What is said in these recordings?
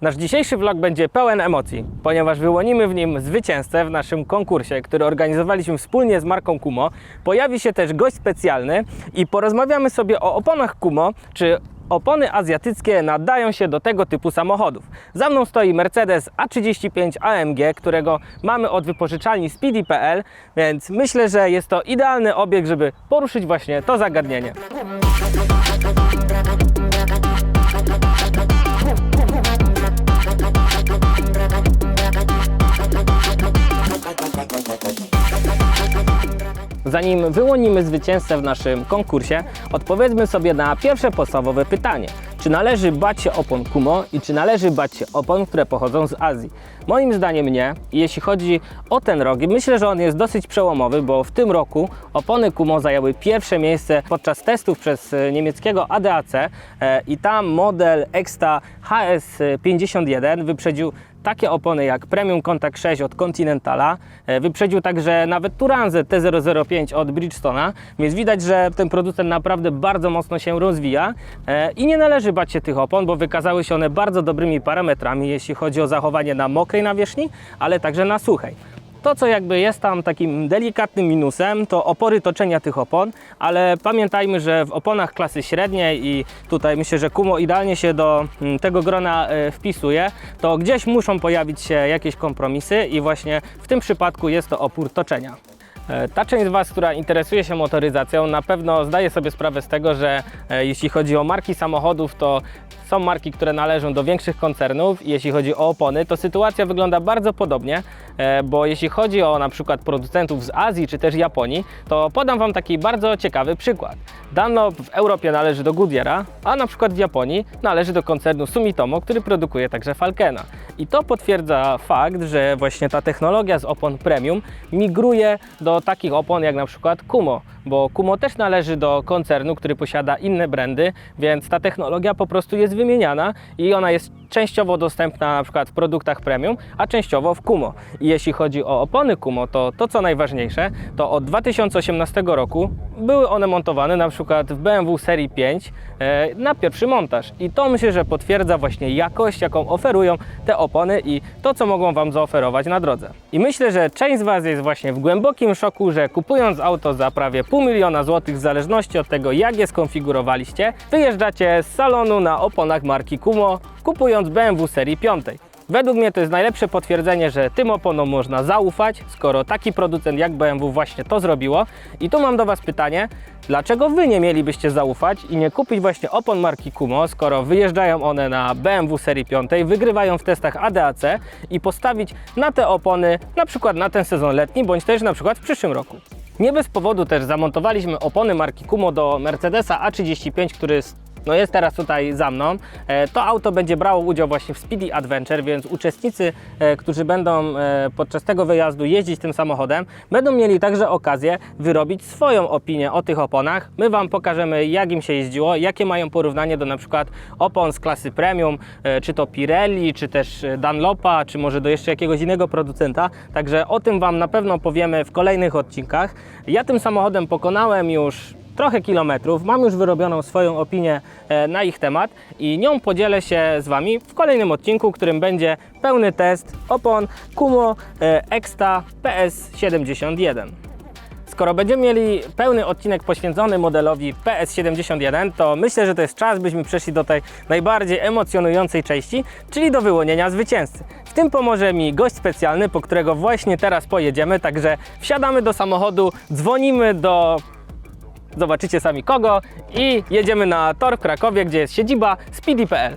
Nasz dzisiejszy vlog będzie pełen emocji, ponieważ wyłonimy w nim zwycięzcę w naszym konkursie, który organizowaliśmy wspólnie z marką Kumo. Pojawi się też gość specjalny i porozmawiamy sobie o oponach Kumo, czy opony azjatyckie nadają się do tego typu samochodów. Za mną stoi Mercedes A35 AMG, którego mamy od wypożyczalni Speedy.pl, więc myślę, że jest to idealny obieg, żeby poruszyć właśnie to zagadnienie. Zanim wyłonimy zwycięzcę w naszym konkursie, odpowiedzmy sobie na pierwsze podstawowe pytanie. Czy należy bać się opon Kumo i czy należy bać się opon, które pochodzą z Azji? Moim zdaniem nie. Jeśli chodzi o ten rok, myślę, że on jest dosyć przełomowy, bo w tym roku opony Kumo zajęły pierwsze miejsce podczas testów przez e, niemieckiego ADAC e, i tam model Exta HS51 wyprzedził takie opony jak Premium Contact 6 od Continentala, e, wyprzedził także nawet Turanzę T005 od Bridgestone'a, więc widać, że ten producent naprawdę bardzo mocno się rozwija e, i nie należy bać się tych opon, bo wykazały się one bardzo dobrymi parametrami, jeśli chodzi o zachowanie na mokrej nawierzchni, ale także na suchej. To, co jakby jest tam takim delikatnym minusem, to opory toczenia tych opon, ale pamiętajmy, że w oponach klasy średniej i tutaj myślę, że Kumo idealnie się do mm, tego grona e, wpisuje, to gdzieś muszą pojawić się jakieś kompromisy i właśnie w tym przypadku jest to opór toczenia. E, Ta część z Was, która interesuje się motoryzacją, na pewno zdaje sobie sprawę z tego, że e, jeśli chodzi o marki samochodów, to są marki, które należą do większych koncernów jeśli chodzi o opony, to sytuacja wygląda bardzo podobnie, e, bo jeśli chodzi o na przykład producentów z Azji czy też Japonii, to podam Wam taki bardzo ciekawy przykład. Dunlop w Europie należy do Goodyeara, a na przykład w Japonii należy do koncernu Sumitomo, który produkuje także Falkena. I to potwierdza fakt, że właśnie ta technologia z opon premium migruje do takich opon jak na przykład Kumo, bo Kumo też należy do koncernu, który posiada inne brandy, więc ta technologia po prostu jest wymieniana i ona jest częściowo dostępna na przykład w produktach premium, a częściowo w Kumo. I jeśli chodzi o opony Kumo, to to co najważniejsze, to od 2018 roku były one montowane na przykład w BMW serii 5 e, na pierwszy montaż. I to myślę, że potwierdza właśnie jakość, jaką oferują te opony i to, co mogą Wam zaoferować na drodze. I myślę, że część z Was jest właśnie w głębokim szoku, że kupując auto za prawie pół miliona złotych, w zależności od tego, jak je skonfigurowaliście, wyjeżdżacie z salonu na oponach marki Kumo, kupując BMW serii 5. Według mnie to jest najlepsze potwierdzenie, że tym oponom można zaufać, skoro taki producent jak BMW właśnie to zrobiło. I tu mam do Was pytanie, dlaczego Wy nie mielibyście zaufać i nie kupić właśnie opon marki Kumo, skoro wyjeżdżają one na BMW serii 5, wygrywają w testach ADAC i postawić na te opony na przykład na ten sezon letni, bądź też na przykład w przyszłym roku. Nie bez powodu też zamontowaliśmy opony marki Kumo do Mercedesa A35, który no jest teraz tutaj za mną. E, To auto będzie brało udział właśnie w Speedy Adventure, więc uczestnicy, e, którzy będą e, podczas tego wyjazdu jeździć tym samochodem, będą mieli także okazję wyrobić swoją opinię o tych oponach. My Wam pokażemy, jak im się jeździło, jakie mają porównanie do na przykład opon z klasy premium, czy to Pirelli, czy też Dunlopa, czy może do jeszcze jakiegoś innego producenta. Także o tym Wam na pewno powiemy w kolejnych odcinkach. Ja tym samochodem pokonałem już trochę kilometrów, mam już wyrobioną swoją opinię e, na ich temat i nią podzielę się z Wami w kolejnym odcinku, którym będzie pełny test opon Kumo e, Exta PS71. Skoro będziemy mieli pełny odcinek poświęcony modelowi PS71, to myślę, że to jest czas, byśmy przeszli do tej najbardziej emocjonującej części, czyli do wyłonienia zwycięzcy. W tym pomoże mi gość specjalny, po którego właśnie teraz pojedziemy, także wsiadamy do samochodu, dzwonimy do zobaczycie sami kogo i jedziemy na tor w Krakowie, gdzie jest siedziba Speedy.pl.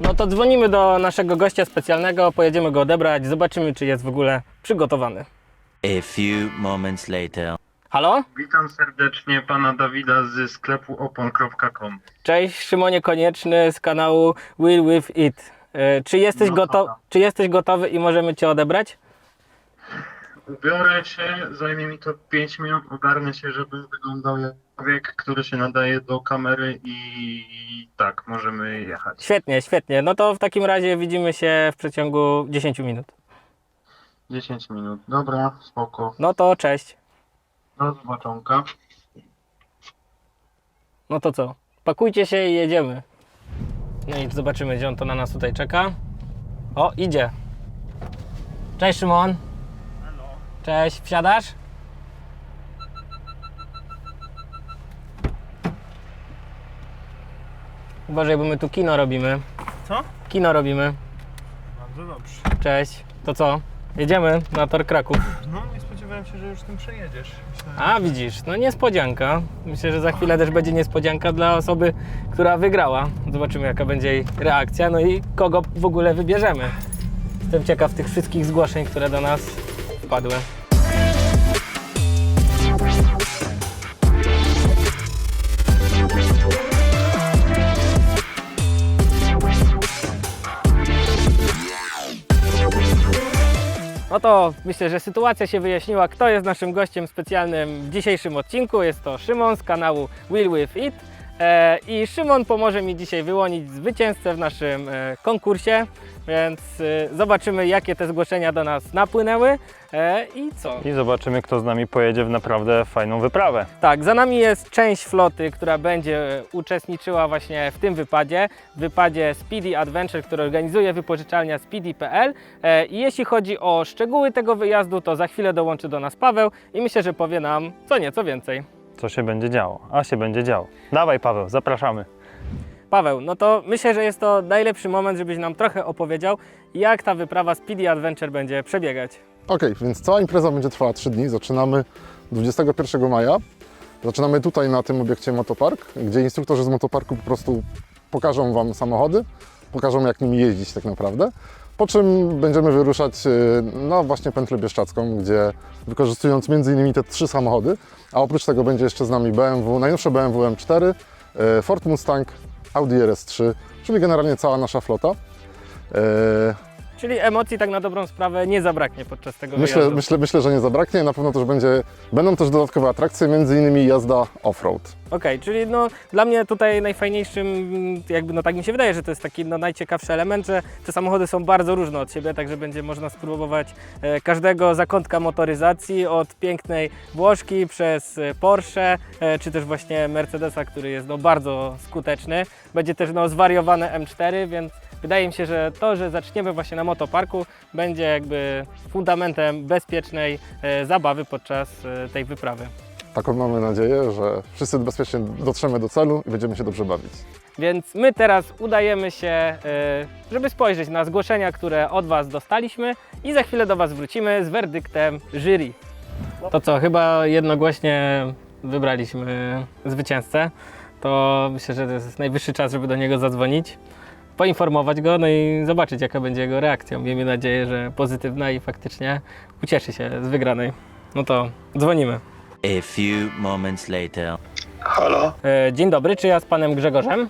No to dzwonimy do naszego gościa specjalnego, pojedziemy go odebrać, zobaczymy czy jest w ogóle przygotowany. A few moments later. Halo? Witam serdecznie pana Dawida z sklepu opon.com. Cześć, Szymonie Konieczny z kanału Will With It. E, Czy jesteś, No, goto- dobra. czy jesteś gotowy i możemy Cię odebrać? Ubiorę się, zajmie mi to 5 minut, ogarnę się, żeby wyglądał jak człowiek, który się nadaje do kamery i tak, możemy jechać. Świetnie, świetnie. No to w takim razie widzimy się w przeciągu 10 minut. 10 minut, dobra, spoko. No to cześć. Do zobaczonka. No to co? Pakujcie się i jedziemy. No i zobaczymy, gdzie on to na nas tutaj czeka. O, idzie. Cześć Szymon. Cześć, wsiadasz? Uważaj, bo my tu kino robimy. Co? Kino robimy. Bardzo dobrze. Cześć. To co? Jedziemy na tor Kraków. No, nie spodziewałem się, że już tym przejedziesz. Myślałem, A widzisz, no niespodzianka. Myślę, że za chwilę też będzie niespodzianka dla osoby, która wygrała. Zobaczymy, jaka będzie jej reakcja, no i kogo w ogóle wybierzemy. Jestem ciekaw tych wszystkich zgłoszeń, które do nas wpadły. No to myślę, że sytuacja się wyjaśniła, kto jest naszym gościem specjalnym w dzisiejszym odcinku. Jest to Szymon z kanału Will With It. E, I Szymon pomoże mi dzisiaj wyłonić zwycięzcę w naszym e, konkursie, więc e, zobaczymy, jakie te zgłoszenia do nas napłynęły i co. I zobaczymy, kto z nami pojedzie w naprawdę fajną wyprawę. Tak, za nami jest część floty, która będzie uczestniczyła właśnie w tym wypadzie, w wypadzie Speedy Adventure, który organizuje wypożyczalnia speedy.pl i jeśli chodzi o szczegóły tego wyjazdu, to za chwilę dołączy do nas Paweł i myślę, że powie nam co nieco więcej. Co się będzie działo? A się będzie działo. Dawaj, Paweł, zapraszamy. Paweł, no to myślę, że jest to najlepszy moment, żebyś nam trochę opowiedział, jak ta wyprawa Speedy Adventure będzie przebiegać. Okej, więc cała impreza będzie trwała 3 dni. Zaczynamy 21 maja. Zaczynamy tutaj na tym obiekcie Motopark, gdzie instruktorzy z motoparku po prostu pokażą Wam samochody, pokażą jak nimi jeździć tak naprawdę. Po czym będziemy wyruszać y, na właśnie pętlę bieszczacką, gdzie wykorzystując m.in. te trzy samochody, a oprócz tego będzie jeszcze z nami BMW, najnowsze BMW M4, y, Ford Mustang, Audi RS3, czyli generalnie cała nasza flota. Y, Czyli emocji tak na dobrą sprawę nie zabraknie podczas tego Myślę, wyjazdu. myślę, myślę, że nie zabraknie. Na pewno też będzie, będą też dodatkowe atrakcje, między innymi jazda off-road. Okej, czyli no, dla mnie tutaj najfajniejszym, jakby no tak mi się wydaje, że to jest taki no, najciekawszy element, że te samochody są bardzo różne od siebie, także będzie można spróbować e, każdego zakątka motoryzacji, od pięknej Włoszki przez e, Porsche, e, czy też właśnie Mercedesa, który jest no, bardzo skuteczny. Będzie też no, zwariowane M4, więc wydaje mi się, że to, że zaczniemy właśnie na motoparku, będzie jakby fundamentem bezpiecznej e, zabawy podczas e, tej wyprawy. Taką mamy nadzieję, że wszyscy bezpiecznie dotrzemy do celu i będziemy się dobrze bawić. Więc my teraz udajemy się, y, żeby spojrzeć na zgłoszenia, które od Was dostaliśmy i za chwilę do Was wrócimy z werdyktem jury. To co, chyba jednogłośnie wybraliśmy zwycięzcę. To myślę, że to jest najwyższy czas, żeby do niego zadzwonić, poinformować go, no i zobaczyć, jaka będzie jego reakcja. Miejmy nadzieję, że pozytywna i faktycznie ucieszy się z wygranej. No to dzwonimy. A few moments later. Halo, E, Dzień dobry, czy ja z Panem Grzegorzem?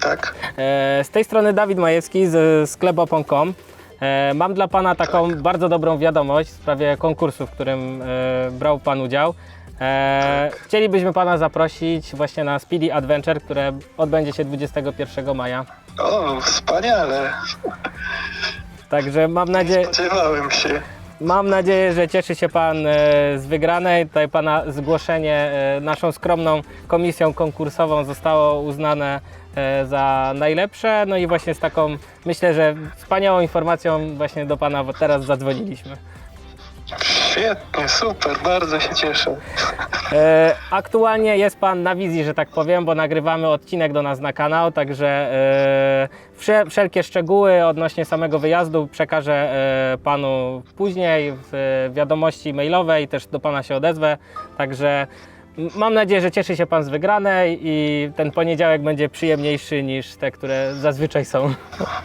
tak? E, Z tej strony Dawid Majewski z sklepopon.com. E, Mam dla Pana taką bardzo dobrą wiadomość w sprawie konkursu, w którym e, brał Pan udział. E, Chcielibyśmy Pana zaprosić właśnie na Speedy Adventure, które odbędzie się 21 maja. O, wspaniale. Także mam nadzieję, Spodziewałem się. Mam nadzieję, że cieszy się Pan e, z wygranej. Tutaj Pana zgłoszenie e, naszą skromną komisją konkursową zostało uznane e, za najlepsze. No i właśnie z taką, myślę, że wspaniałą informacją właśnie do Pana teraz zadzwoniliśmy. Świetnie, super, bardzo się cieszę. E, Aktualnie jest Pan na wizji, że tak powiem, bo nagrywamy odcinek do nas na kanał, także e, wsze- wszelkie szczegóły odnośnie samego wyjazdu przekażę e, Panu później w wiadomości mailowej, też do Pana się odezwę, także mam nadzieję, że cieszy się Pan z wygranej i ten poniedziałek będzie przyjemniejszy niż te, które zazwyczaj są.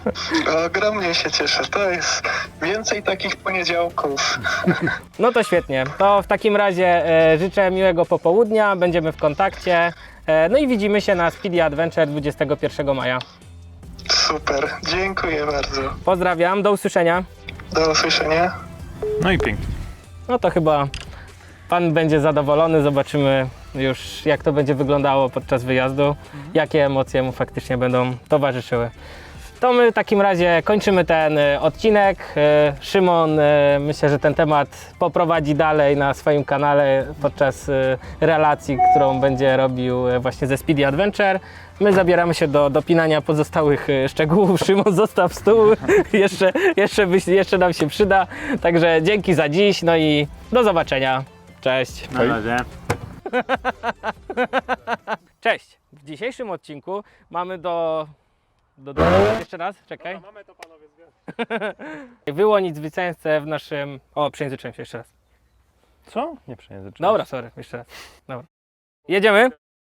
Ogromnie się cieszę. To jest więcej takich poniedziałków. No to świetnie. To w takim razie e, życzę miłego popołudnia, będziemy w kontakcie. E, no i widzimy się na Speedy Adventure 21 maja. Super, dziękuję bardzo. Pozdrawiam, do usłyszenia. Do usłyszenia. No i pięknie. No to chyba pan będzie zadowolony, zobaczymy już jak to będzie wyglądało podczas wyjazdu, jakie emocje mu faktycznie będą towarzyszyły. To my w takim razie kończymy ten e, odcinek. E, Szymon e, myślę, że ten temat poprowadzi dalej na swoim kanale podczas relacji, którą będzie robił właśnie ze Speedy Adventure. My zabieramy się do dopinania pozostałych szczegółów. Szymon zostaw stół, jeszcze, jeszcze, byś- jeszcze nam się przyda. Także dzięki za dziś, no i do zobaczenia. Cześć. Na razie. Cześć! W dzisiejszym odcinku mamy do. do, do jeszcze raz, czekaj. Mamy to panowie Wyłonić zwycięzcę w naszym. O, przejęzyczyłem się jeszcze raz. Co? Nie przejęzyczyłem. Dobra, sorry, jeszcze raz. Dobra. Jedziemy?